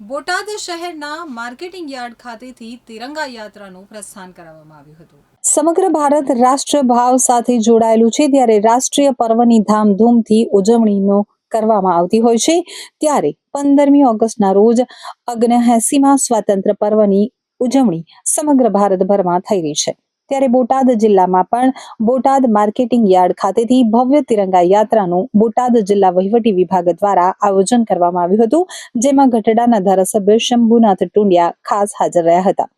બોટાદ શહેરના marketing yard ખાતેથી તિરંગા યાત્રાનું પ્રસ્થાન કરાવવામાં આવ્યું હતું. સમગ્ર ભારત રાષ્ટ્ર ભાવ સાથે જોડાયેલું છે ત્યારે રાષ્ટ્રીય પર્વની ધામધૂમથી ઉજવણીનો કરવામાં આવતી હોય છે. ત્યારે પંદરમી ઓગસ્ટના રોજ અગ્નએસીમાં સ્વાતંત્ર્ય પર્વની ઉજવણી સમગ્ર ભારતભરમાં થઈ રહી છે. ત્યારે બોટાદ જિલ્લામાં પણ બોટાદ માર્કેટિંગ યાર્ડ ખાતેથી ભવ્ય તિરંગા યાત્રાનું બોટાદ જિલ્લા વહીવટી વિભાગ દ્વારા આયોજન કરવામાં આવ્યું હતું, જેમાં ગઢડાના ધારાસભ્ય શંભુનાથ ટુંડિયા ખાસ હાજર રહ્યા હતા.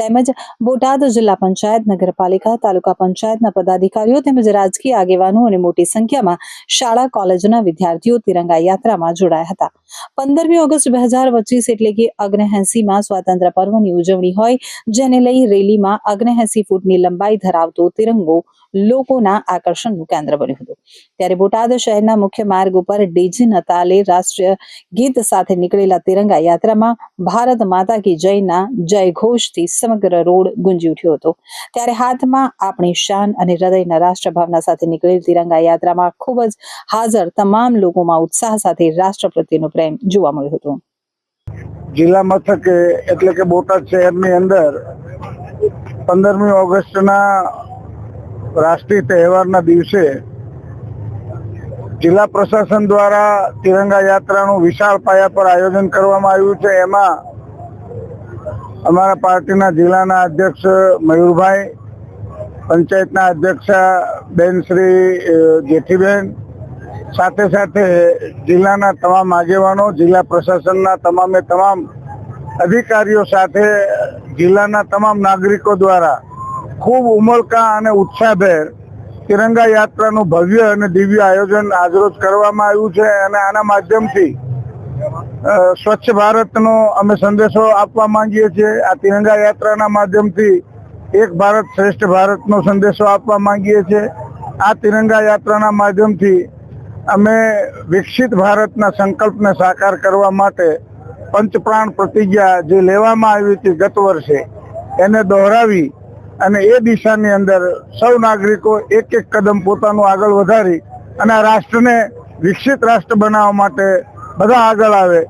તેમજ બોટાદ જિલ્લા પંચાયત, નગરપાલિકા, તાલુકા પંચાયતના પદાધિકારીઓ તેમજ રાજકીય આગેવાનો અને મોટી સંખ્યામાં શાળા, કોલેજના વિદ્યાર્થીઓ તિરંગા યાત્રામાં જોડાયા હતા. પંદરમી ઓગસ્ટ બે હજાર પચીસ એટલે કે અગ્નહેસીમાં સ્વાતંત્ર્ય પર્વની ઉજવણી હોય, જેને લઈ રેલીમાં અગ્નહેસી ફૂટની લંબાઈ ધરાવતો તિરંગો લોકોના આકર્ષણનું કેન્દ્ર બન્યું હતું. ત્યારે બોટાદ શહેરના મુખ્ય માર્ગ ઉપર ડીજી નતાલે રાષ્ટ્રીય ગીત સાથે નીકળેલા તિરંગા યાત્રામાં ભારત માતા કી જયના જય ઘોષથી સમગ્ર રોડ ગુંજી ઉઠ્યો હતો. ત્યારે હાથમાં આપણી શાન અને હૃદયના રાષ્ટ્રભાવના સાથે નીકળેલ તિરંગા યાત્રામાં ખૂબ જ હાજર તમામ લોકોમાં ઉત્સાહ સાથે રાષ્ટ્ર પ્રત્યેનો પ્રેમ જોવા મળ્યો હતો. જિલ્લા મથકે એટલે કે બોટાદ શહેરની અંદર પંદરમી ઓગસ્ટના રાષ્ટ્રીય તહેવારના દિવસે જિલ્લા પ્રશાસન દ્વારા તિરંગા યાત્રાનું વિશાળ પાયા પર આયોજન કરવામાં આવ્યું છે. એમાં અમારા પાર્ટીના જિલ્લાના અધ્યક્ષ મયુરભાઈ, પંચાયતના અધ્યક્ષ બેન શ્રી જેઠીબેન, સાથે સાથે જિલ્લાના તમામ આગેવાનો, જિલ્લા પ્રશાસનના તમામે તમામ અધિકારીઓ સાથે જિલ્લાના તમામ નાગરિકો દ્વારા ખૂબ ઉમળકા અને ઉત્સાહભેર તિરંગા યાત્રાનું ભવ્ય અને દિવ્ય આયોજન આજરોજ કરવામાં આવ્યું છે અને આના માધ્યમથી સ્વચ્છ ભારતનો અમે સંદેશો આપવા માંગીએ છીએ. આ તિરંગા યાત્રાના માધ્યમથી એક ભારત શ્રેષ્ઠ ભારતનો સંદેશો આપવા માંગીએ છીએ. આ તિરંગા યાત્રાના માધ્યમથી અમે વિકસિત ભારતના સંકલ્પને સાકાર કરવા માટે પંચપ્રાણ પ્રતિજ્ઞા જે લેવામાં આવી હતી ગત વર્ષે, એને દોહરાવી અને એ દિશાની અંદર સૌ નાગરિકો એક એક કદમ પોતાનું આગળ વધારી અને આ રાષ્ટ્રને વિકસિત રાષ્ટ્ર બનાવવા માટે બધા આગળ આવે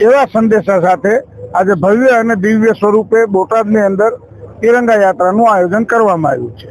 એવા સંદેશા સાથે આજે ભવ્ય અને દિવ્ય સ્વરૂપે બોટાદની અંદર તિરંગા યાત્રાનું આયોજન કરવામાં આવ્યું છે.